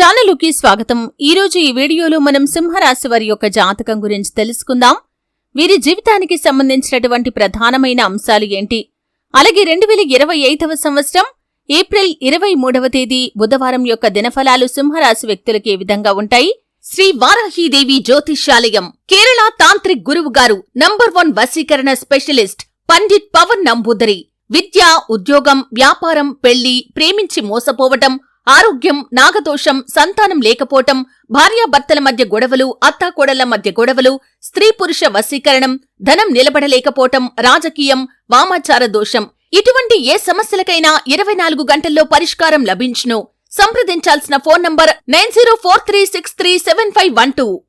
ఛానలుకి స్వాగతం. ఈరోజు ఈ వీడియోలో మనం సింహరాశి వారి యొక్క జాతకం గురించి తెలుసుకుందాం. వీరి జీవితానికి సంబంధించినటువంటి ప్రధానమైన అంశాలు ఏంటి? అలాగే రెండు వేల ఇరవై ఐదవ సంవత్సరం ఏప్రిల్ ఇరవై మూడవ తేదీ బుధవారం యొక్క దినఫలాలు సింహరాశి వ్యక్తులకు ఏ విధంగా ఉంటాయి? శ్రీ వారాహీదేవి జ్యోతిష్యాలయం కేరళ తాంత్రిక్ గురువు గారు నంబర్ వన్ వశీకరణ స్పెషలిస్ట్ పండిట్ పవన్ నంబూదరి. విద్య ఉద్యోగం వ్యాపారం పెళ్ళి ప్రేమించి మోసపోవటం ఆరోగ్యం నాగదోషం సంతానం లేకపోవటం భార్యాభర్తల మధ్య గొడవలు అత్తాకోడళ్ళ మధ్య గొడవలు స్త్రీ పురుష వశీకరణం ధనం నిలబడలేకపోవటం రాజకీయం వామాచార దోషం. ఇటువంటి ఏ సమస్యలకైనా ఇరవై నాలుగు గంటల్లో పరిష్కారం లభించును. సంప్రదించాల్సిన phone number nine zero four three six three seven five one two.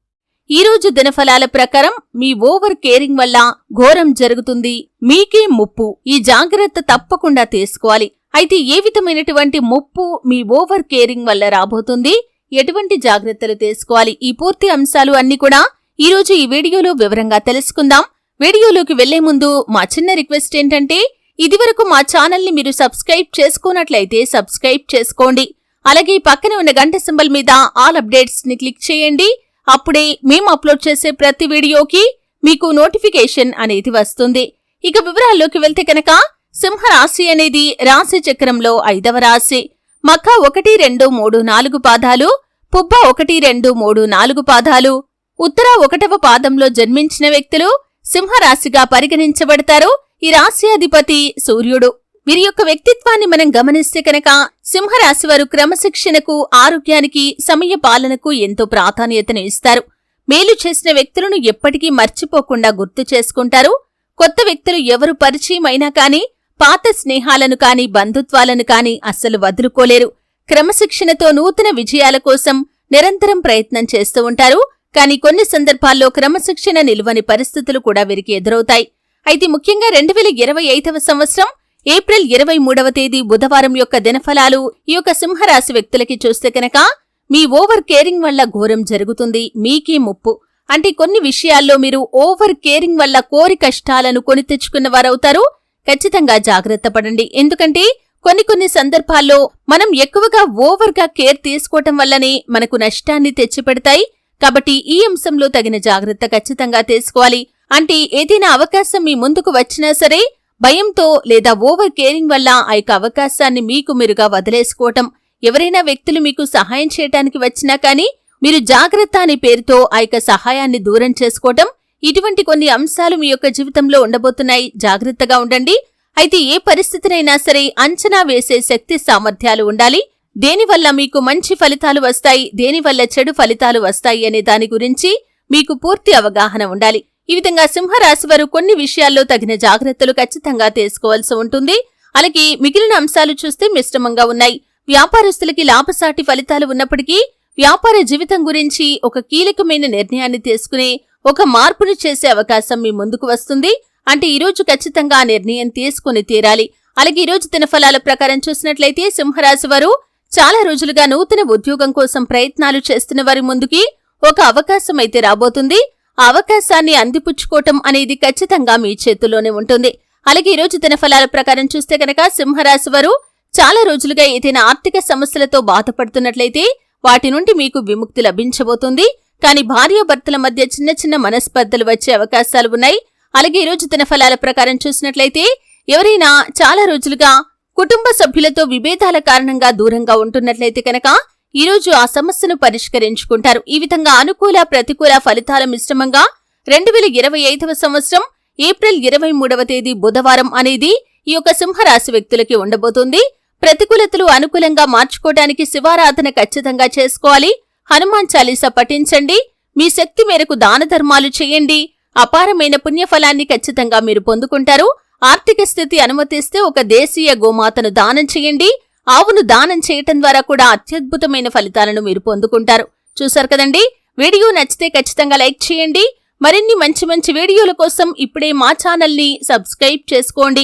ఈ రోజు దినఫలాల ప్రకారం మీ ఓవర్ కేరింగ్ వల్ల ఘోరం జరుగుతుంది. మీకే ముప్పు. ఈ జాగ్రత్త తప్పకుండా తీసుకోవాలి. అయితే ఏ విధమైనటువంటి ముప్పు మీ ఓవర్ కేరింగ్ వల్ల రాబోతుంది? ఎటువంటి జాగ్రత్తలు తీసుకోవాలి? ఈ పూర్తి అంశాలు అన్ని కూడా ఈరోజు ఈ వీడియోలో వివరంగా తెలుసుకుందాం. వీడియోలోకి వెళ్ళే ముందు మా చిన్న రిక్వెస్ట్ ఏంటంటే ఇదివరకు మా ఛానల్ని మీరు సబ్స్క్రైబ్ చేసుకున్నట్లయితే సబ్స్క్రైబ్ చేసుకోండి. అలాగే పక్కనే ఉన్న గంట సింబల్ మీద ఆల్ అప్డేట్స్ని క్లిక్ చేయండి. అప్పుడే మేము అప్లోడ్ చేసే ప్రతి వీడియోకి మీకు నోటిఫికేషన్ అనేది వస్తుంది. ఇక వివరాల్లోకి వెళ్తే కనుక సింహరాశి అనేది రాశి చక్రంలో ఐదవ రాశి. మఖ ఒకటి రెండు మూడు నాలుగు పాదాలు పుబ్బ ఒకటి రెండు మూడు నాలుగు పాదాలు. ఉత్తర ఒకటవ పాదంలో జన్మించిన వ్యక్తులు సింహరాశిగా పరిగణించబడతారు. ఈ రాశి అధిపతి సూర్యుడు. వీరి యొక్క వ్యక్తిత్వాన్ని మనం గమనిస్తే కనుక సింహరాశి వారు క్రమశిక్షణకు ఆరోగ్యానికి సమయ పాలనకు ఎంతో ప్రాధాన్యతను ఇస్తారు. మేలు చేసిన వ్యక్తులను ఎప్పటికీ మర్చిపోకుండా గుర్తు చేసుకుంటారు. కొత్త వ్యక్తులు ఎవరు పరిచయం అయినా కానీ పాత స్నేహాలను కాని బంధుత్వాలను కాని అస్సలు వదులుకోలేరు. క్రమశిక్షణతో నూతన విజయాల కోసం నిరంతరం ప్రయత్నం చేస్తూ ఉంటారు. కానీ కొన్ని సందర్భాల్లో క్రమశిక్షణ నిలువని పరిస్థితులు కూడా వీరికి ఎదురవుతాయి. అయితే ముఖ్యంగా రెండు వేల ఇరవై ఐదవ సంవత్సరం ఏప్రిల్ ఇరవై మూడవ తేదీ బుధవారం యొక్క దినఫలాలు ఈ యొక్క సింహరాశి వ్యక్తులకి చూస్తే కనుక మీ ఓవర్ కేరింగ్ వల్ల ఘోరం జరుగుతుంది మీకే ముప్పు. అంటే కొన్ని విషయాల్లో మీరు ఓవర్ కేరింగ్ వల్ల కోరి కష్టాలను కొని తెచ్చుకున్న వారవుతారు ఖచ్చితంగా జాగ్రత్త పడండి. ఎందుకంటే కొన్ని కొన్ని సందర్భాల్లో మనం ఎక్కువగా ఓవర్గా కేర్ తీసుకోవటం వల్లనే మనకు నష్టాన్ని తెచ్చిపెడతాయి. కాబట్టి ఈ అంశంలో తగిన జాగ్రత్త ఖచ్చితంగా తీసుకోవాలి. అంటే ఏదైనా అవకాశం మీ ముందుకు వచ్చినా సరే భయంతో లేదా ఓవర్ కేరింగ్ వల్ల ఆ యొక్క అవకాశాన్ని మీకు మీరుగా వదిలేసుకోవటం. ఎవరైనా వ్యక్తులు మీకు సహాయం చేయటానికి వచ్చినా కానీ మీరు జాగ్రత్త అనే పేరుతో ఆ యొక్క సహాయాన్ని దూరం చేసుకోవటం. ఇటువంటి కొన్ని అంశాలు మీ యొక్క జీవితంలో ఉండబోతున్నాయి. జాగ్రత్తగా ఉండండి. అయితే ఏ పరిస్థితినైనా సరే అంచనా వేసే శక్తి సామర్థ్యాలు ఉండాలి. దేనివల్ల మీకు మంచి ఫలితాలు వస్తాయి? దేనివల్ల చెడు ఫలితాలు వస్తాయి అనే దాని గురించి మీకు పూర్తి అవగాహన ఉండాలి. ఈ విధంగా సింహరాశి వారు కొన్ని విషయాల్లో తగిన జాగ్రత్తలు ఖచ్చితంగా తీసుకోవాల్సి ఉంటుంది. అలాగే మిగిలిన అంశాలు చూస్తే మిశ్రమంగా ఉన్నాయి. వ్యాపారస్తులకి లాభసాటి ఫలితాలు ఉన్నప్పటికీ వ్యాపార జీవితం గురించి ఒక కీలకమైన నిర్ణయాన్ని తీసుకునే ఒక మార్పును చేసే అవకాశం మీ ముందుకు వస్తుంది. అంటే ఈరోజు ఖచ్చితంగా ఆ నిర్ణయం తీసుకుని తీరాలి. అలాగే ఈరోజు దినఫలాల ప్రకారం చూసినట్లయితే సింహరాశి వారు చాలా రోజులుగా నూతన ఉద్యోగం కోసం ప్రయత్నాలు చేస్తున్న వారి ముందుకి ఒక అవకాశం అయితే రాబోతుంది. ఆ అవకాశాన్ని అందిపుచ్చుకోవటం అనేది ఖచ్చితంగా మీ చేతుల్లోనే ఉంటుంది. అలాగే ఈరోజు దినఫలాల ప్రకారం చూస్తే కనుక సింహరాశి వారు చాలా రోజులుగా ఏదైనా ఆర్థిక సమస్యలతో బాధపడుతున్నట్లయితే వాటి నుండి మీకు విముక్తి లభించబోతుంది. కానీ భార్యాభర్తల మధ్య చిన్న చిన్న మనస్పర్ధలు వచ్చే అవకాశాలు ఉన్నాయి. అలాగే ఈ రోజు దినఫలాల ప్రకారం చూసినట్లయితే ఎవరైనా చాలా రోజులుగా కుటుంబ సభ్యులతో విభేదాల కారణంగా దూరంగా ఉంటున్నట్లయితే కనుక ఈరోజు ఆ సమస్యను పరిష్కరించుకుంటారు. ఈ విధంగా అనుకూల ప్రతికూల ఫలితాల మిశ్రమంగా రెండు వేల ఇరవై ఐదవ సంవత్సరం ఏప్రిల్ ఇరవై మూడవ తేదీ బుధవారం అనేది ఈ యొక్క సింహరాశి వ్యక్తులకి ఉండబోతుంది. ప్రతికూలతలు అనుకూలంగా మార్చుకోవడానికి శివారాధన ఖచ్చితంగా చేసుకోవాలి. హనుమాన్ చాలీసా పఠించండి. మీ శక్తి మేరకు దాన ధర్మాలు చేయండి. అపారమైన పుణ్యఫలాన్ని ఖచ్చితంగా మీరు పొందుకుంటారు. ఆర్థిక స్థితి అనుమతిస్తే ఒక దేశీయ గోమాతను దానం చేయండి. ఆవును దానం చేయటం ద్వారా కూడా అత్యద్భుతమైన ఫలితాలను మీరు పొందుకుంటారు. చూశారు కదండి? వీడియో నచ్చితే ఖచ్చితంగా లైక్ చేయండి. మరిన్ని మంచి మంచి వీడియోల కోసం ఇప్పుడే మా ఛానల్ని సబ్స్క్రైబ్ చేసుకోండి.